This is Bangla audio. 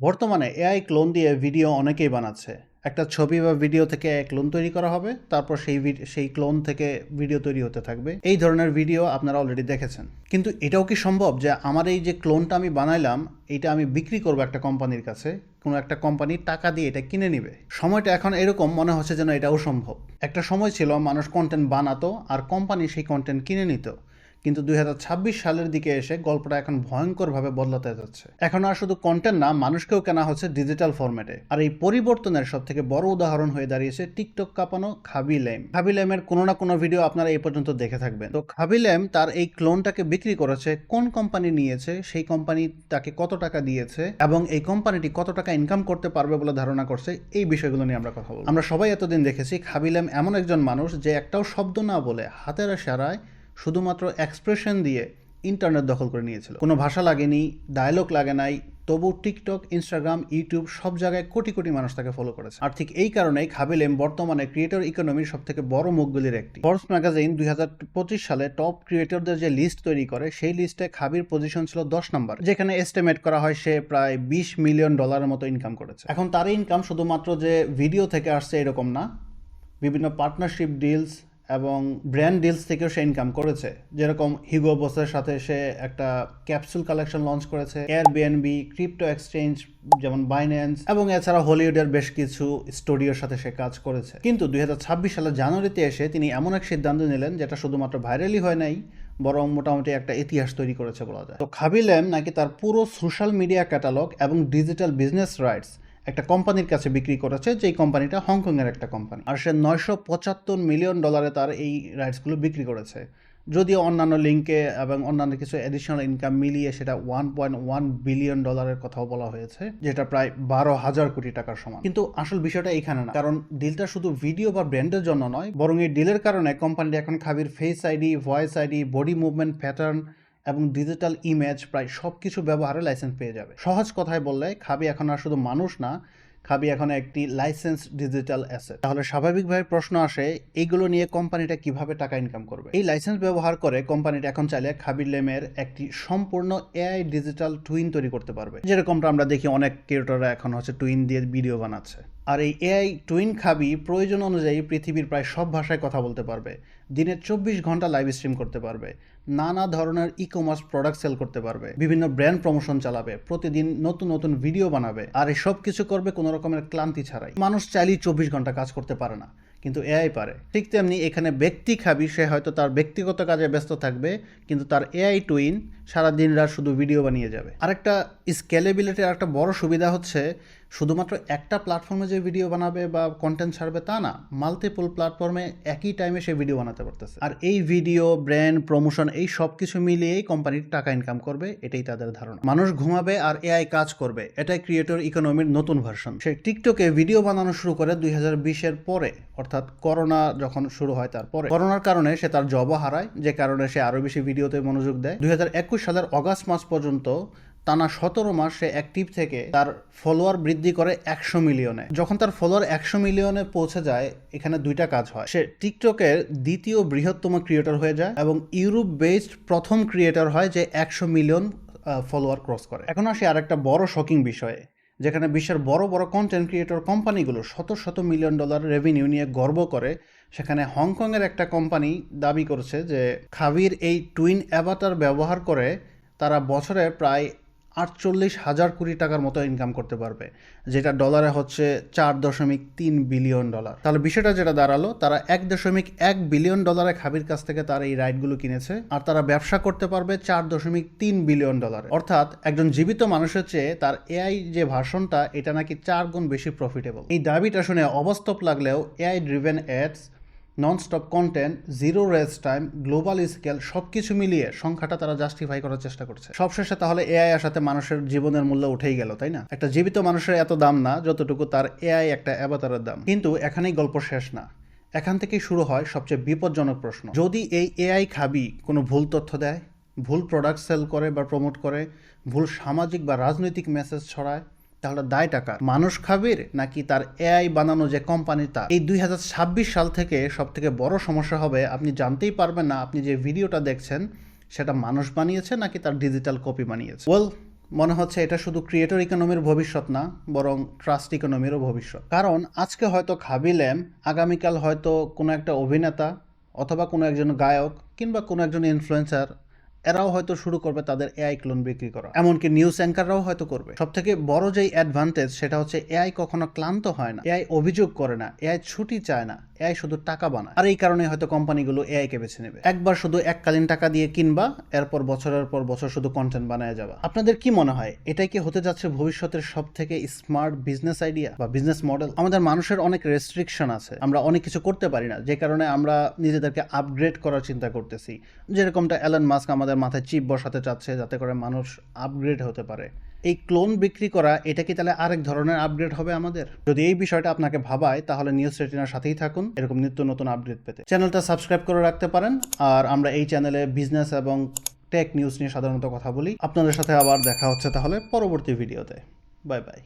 বর্তমানে এআই ক্লোন দিয়ে ভিডিও অনেকেই বানাচ্ছে। একটা ছবি বা ভিডিও থেকে এক ক্লোন তৈরি করা হবে, তারপর সেই সেই ক্লোন থেকে ভিডিও তৈরি হতে থাকবে। এই ধরনের ভিডিও আপনারা অলরেডি দেখেছেন। কিন্তু এটাও কি সম্ভব যে আমার এই যে ক্লোনটা আমি বানাইলাম এটা আমি বিক্রি করব একটা কোম্পানির কাছে? কোনো একটা কোম্পানি টাকা দিয়ে এটা কিনে নিবে? সময়টা এখন এরকম, মনে হচ্ছে যেন এটাও সম্ভব। একটা সময় ছিল মানুষ কন্টেন্ট বানাতো, আর কোম্পানি সেই কন্টেন্ট কিনে নিত। কিন্তু দুই হাজার ছাব্বিশ সালের দিকে এসে গল্পটা এখন ভয়ঙ্করভাবে বদলাতে যাচ্ছে। এখন আর শুধু কন্টেন্ট না, মানুষকেও কেনা হচ্ছে ডিজিটাল ফরম্যাটে আর এই পরিবর্তনের সব থেকে বড় উদাহরণ হয়ে দাঁড়িয়েছে টিকটক কাঁপানো খাবি ল্যাম খাবি ল্যামের কোনো না কোনো ভিডিও আপনারা এই পর্যন্ত দেখে থাকবেন। তো খাবি ল্যাম তার এই ক্লোনটাকে বিক্রি করেছে, কোন কোম্পানি নিয়েছে, সেই কোম্পানি তাকে কত টাকা দিয়েছে, এবং এই কোম্পানিটি কত টাকা ইনকাম করতে পারবে বলে ধারণা করছে, এই বিষয়গুলো নিয়ে আমরা কথা বলব। আমরা সবাই এতদিন দেখেছি খাবি ল্যাম এমন একজন মানুষ যে একটাও শব্দ না বলে হাতের সারায় শুধুমাত্র এক্সপ্রেশন দিয়ে ইন্টারনেট দখল করে নিয়েছিল। কোনো ভাষা লাগেনি ডায়লগ লাগে নাই, তবু টিকটক ইনস্টাগ্রাম ইউটিউব সব জায়গায় কোটি কোটি মানুষ তাকে ফলো করেছে। আর ঠিক এই কারণেই খাবিলেম বর্তমানে ক্রিয়েটর ইকোনমির সব থেকে বড় মুখগুলির একটি। ফোর্বস ম্যাগাজিন দুই হাজার পঁচিশ সালে টপ ক্রিয়েটরদের যে লিস্ট তৈরি করে, সেই লিস্টে খাবির পজিশন ছিল দশ নম্বর, যেখানে এস্টিমেট করা হয় সে প্রায় বিশ মিলিয়ন ডলারের মতো ইনকাম করেছে। এখন তার ইনকাম শুধুমাত্র যে ভিডিও থেকে আসছে এরকম না। বিভিন্ন পার্টনারশিপ ডিলস এবং ব্র্যান্ড ডিলস থেকেও সে ইনকাম করেছে। যেরকম হিগো বসের সাথে সে একটা ক্যাপসুল কালেকশন লঞ্চ করেছে এয়ার বিএনবি ক্রিপ্টো এক্সচেঞ্জ যেমন বাইন্যান্স এবং এছাড়া হলিউডের বেশ কিছু স্টুডিওর সাথে সে কাজ করেছে। কিন্তু দুই হাজার ছাব্বিশ সালের জানুয়ারিতে এসে তিনি এমন এক সিদ্ধান্ত নিলেন যেটা শুধুমাত্র ভাইরালই হয় নাই, বরং মোটামুটি একটা ইতিহাস তৈরি করেছে বলা যায়। তো খাবিলেম নাকি তার পুরো সোশ্যাল মিডিয়া ক্যাটালগ এবং ডিজিটাল বিজনেস রাইটস একটা কোম্পানির কাছে বিক্রি করেছে, যেই কোম্পানিটা হংকংয়ের একটা কোম্পানি। আর সে নয়শো পঁচাত্তর মিলিয়ন ডলারে তার এই রাইটসগুলো বিক্রি করেছে। যদিও অন্যান্য লিঙ্কে এবং অন্যান্য কিছু এডিশনাল ইনকাম মিলিয়ে সেটা ওয়ান পয়েন্ট ওয়ান বিলিয়ন ডলারের কথাও বলা হয়েছে, যেটা প্রায় বারো হাজার কোটি টাকার সমান। কিন্তু আসল বিষয়টা এখানে না, কারণ ডিলটা শুধু ভিডিও বা ব্র্যান্ডের জন্য নয়, বরং এই ডিলের কারণে কোম্পানিটি এখন Khabir face ID voice ID body movement pattern এবং ডিজিটাল ইমেজ প্রায় সব কিছু ব্যবহারে লাইসেন্স পেয়ে যাবে। সহজ কথায় বললে, খাবি এখন আর শুধু মানুষ না, খাবি এখন একটি লাইসেন্স ডিজিটাল অ্যাসেট তাহলে স্বাভাবিকভাবে প্রশ্ন আসে, এইগুলো নিয়ে কোম্পানিটা কীভাবে টাকা ইনকাম করবে? এই লাইসেন্স ব্যবহার করে কোম্পানিটা এখন চাইলে খাবির লেমের একটি সম্পূর্ণ এআই ডিজিটাল টুইন তৈরি করতে পারবে। যেরকমটা আমরা দেখি অনেক ক্রিয়েটররা এখন হচ্ছে টুইন দিয়ে ভিডিও বানাচ্ছে। আর এই এআই টুইন খাবি প্রয়োজন অনুযায়ী পৃথিবীর প্রায় সব ভাষায় কথা বলতে পারবে। দিনে চব্বিশ ঘণ্টা লাইভ স্ট্রিম করতে পারবে। নানা ধরনের ই কমার্স প্রোডাক্ট সেল করতে পারবে। বিভিন্ন ব্র্যান্ড প্রমোশন চালাবে। প্রতিদিন নতুন নতুন ভিডিও বানাবে। আর এই সব কিছু করবে কোনো রকমের ক্লান্তি ছাড়াই। মানুষ চাইলেই চব্বিশ ঘণ্টা কাজ করতে পারে না। কিন্তু এআই পারে। ঠিক তেমনি এখানে ব্যক্তি খাবি, সে হয়তো তার ব্যক্তিগত কাজে ব্যস্ত থাকবে, কিন্তু তার এআই টুইন সারা দিন রাত শুধু ভিডিও বানিয়ে যাবে। আরেকটা স্কেলেবিলিটির একটা বড় সুবিধা হচ্ছে শুধুমাত্র একটা প্ল্যাটফর্মে যে ভিডিও বানাবে বা কন্টেন্ট ছাড়বে তা না মাল্টিপল প্ল্যাটফর্মে একই টাইমে সে ভিডিও বানাতে পারতেছে। আর এই ভিডিও ব্র্যান্ড প্রমোশন এই সব কিছু মিলিয়েই কোম্পানির টাকা ইনকাম করবে, এটাই তাদের ধারণা। মানুষ ঘুমাবে আর এআই কাজ করবে, এটাই ক্রিয়েটর ইকোনমির নতুন ভার্সন সে টিকটকে ভিডিও বানানো শুরু করে দুই বিশের পরে, অর্থাৎ করোনা যখন শুরু হয় তারপরে। করোনার কারণে সে তার জবও হারায়, যে কারণে সে আরও বেশি ভিডিওতে মনোযোগ দেয়। দুই হাজার একুশ সালের অগাস্ট মাস পর্যন্ত টানা সতেরো মাস সে অ্যাক্টিভ থেকে তার ফলোয়ার বৃদ্ধি করে একশো মিলিয়নে। যখন তার ফলোয়ার একশো মিলিয়নে পৌঁছে যায়, এখানে দুইটা কাজ হয়। সে টিকটকের দ্বিতীয় বৃহত্তম ক্রিয়েটর হয়ে যায় এবং ইউরোপ বেসড প্রথম ক্রিয়েটর হয় যে একশো মিলিয়ন ফলোয়ার ক্রস করে। এখন আসি আরেকটা বড় শকিং বিষয়ে, যেখানে বিশ্বের বড় বড় কন্টেন্ট ক্রিয়েটর কোম্পানিগুলো শত শত মিলিয়ন ডলার রেভিনিউ নিয়ে গর্ব করে। সেখানে হংকংয়ের একটা কোম্পানি দাবি করছে যে খাবির এই টুইন অ্যাভাটার ব্যবহার করে তারা বছরে প্রায় আটচল্লিশ হাজার কোটি টাকার মতো ইনকাম করতে পারবে, যেটা ডলারে হচ্ছে চার দশমিক তিন বিলিয়ন ডলার তাহলে বিষয়টা যেটা দাঁড়াল, তারা এক দশমিক এক বিলিয়ন ডলারে খাবির কাছ থেকে তারা এই রাইটগুলো কিনেছে, আর তারা ব্যবসা করতে পারবে চার দশমিক তিন বিলিয়ন ডলার অর্থাৎ একজন জীবিত মানুষের চেয়ে তার এআই যে ভাষণটা, এটা নাকি চার গুণ বেশি প্রফিটেবল এই দাবিটা শুনে অবাস্তব লাগলেও AI driven ads nonstop content zero race time global scale সব কিছু মিলিয়ে সংখ্যাটা তারা জাস্টিফাই করার চেষ্টা করছে। সবশেষে তাহলে এআই সাথে মানুষের জীবনের মূল্য উঠেই গেল, তাই না? একটা জীবিত মানুষের এত দাম না, যতটুকু তার এআই একটা অ্যাবাতারের দাম। কিন্তু এখানেই গল্প শেষ না। এখান থেকেই শুরু হয় সবচেয়ে বিপজ্জনক প্রশ্ন। যদি এই এআই খাবি, কোনো ভুল তথ্য দেয়? ভুল প্রোডাক্ট সেল করে বা প্রমোট করে? ভুল সামাজিক বা রাজনৈতিক মেসেজ ছড়ায়? তাহলে দায় টাকা। মানুষ খাবির নাকি তার এআই বানানো যে কোম্পানি তা এই দুই হাজার ছাব্বিশ সাল থেকে সব থেকে বড় সমস্যা হবে, আপনি জানতেই পারবেন না, আপনি যে ভিডিওটা দেখছেন, সেটা মানুষ বানিয়েছে নাকি তার ডিজিটাল কপি বানিয়েছে? ওয়েল মনে হচ্ছে এটা শুধু ক্রিয়েটর ইকোনমির ভবিষ্যৎ না, বরং ট্রাস্ট ইকোনমিরও ভবিষ্যৎ। কারণ আজকে হয়তো খাবিলাম আগামীকাল হয়তো কোনো একটা অভিনেতা অথবা কোনো একজন গায়ক কিংবা কোনো একজন ইনফ্লুয়েন্সার এরাও হয়তো শুরু করবে তাদের এআই ক্লোন বিক্রি করা। এমনকি নিউজ অ্যাঙ্কাররাও হয়তো করবে। সব থেকে বড় যেই অ্যাডভান্টেজ সেটা হচ্ছে এআই কখনো ক্লান্ত হয় না। এআই অভিযোগ করে না। এআই ছুটি চায় না। এআই শুধু টাকা বানায়। আর এই কারণে হয়তো কোম্পানিগুলো এআই কে বেছে নেবে। একবার শুধু এককালীন টাকা দিয়ে কিনবা, এরপর বছরের পর বছর শুধু কন্টেন্ট বানায় যাবা। আপনাদের কি মনে হয়, এটাই কি হতে যাচ্ছে ভবিষ্যতের সব থেকে স্মার্ট বিজনেস আইডিয়া বা বিজনেস মডেল আমাদের মানুষের অনেক রেস্ট্রিকশন আছে। আমরা অনেক কিছু করতে পারি না। যে কারণে আমরা নিজেদেরকে আপগ্রেড করার চিন্তা করতেছি। যেরকমটা অ্যালান মাস্ক আমাদের মাথায় চিপ বসাতে চাচ্ছে, যাতে করে মানুষ আপগ্রেড হতে পারে। এই ক্লোন বিক্রি করা, এটা কি তাহলে আরেক ধরনের আপগ্রেড হবে আমাদের? যদি এই বিষয়টা আপনাকে ভাবায়, তাহলে নিউজ রেটিনার সাথেই থাকুন। এরকম নিত্য নতুন আপডেট পেতে। চ্যানেলটা সাবস্ক্রাইব করে রাখতে পারেন। আর আমরা এই চ্যানেলে বিজনেস এবং টেক নিউজ নিয়ে সাধারণত কথা বলি। আপনাদের সাথে আবার দেখা হচ্ছে তাহলে পরবর্তী ভিডিওতে বাই বাই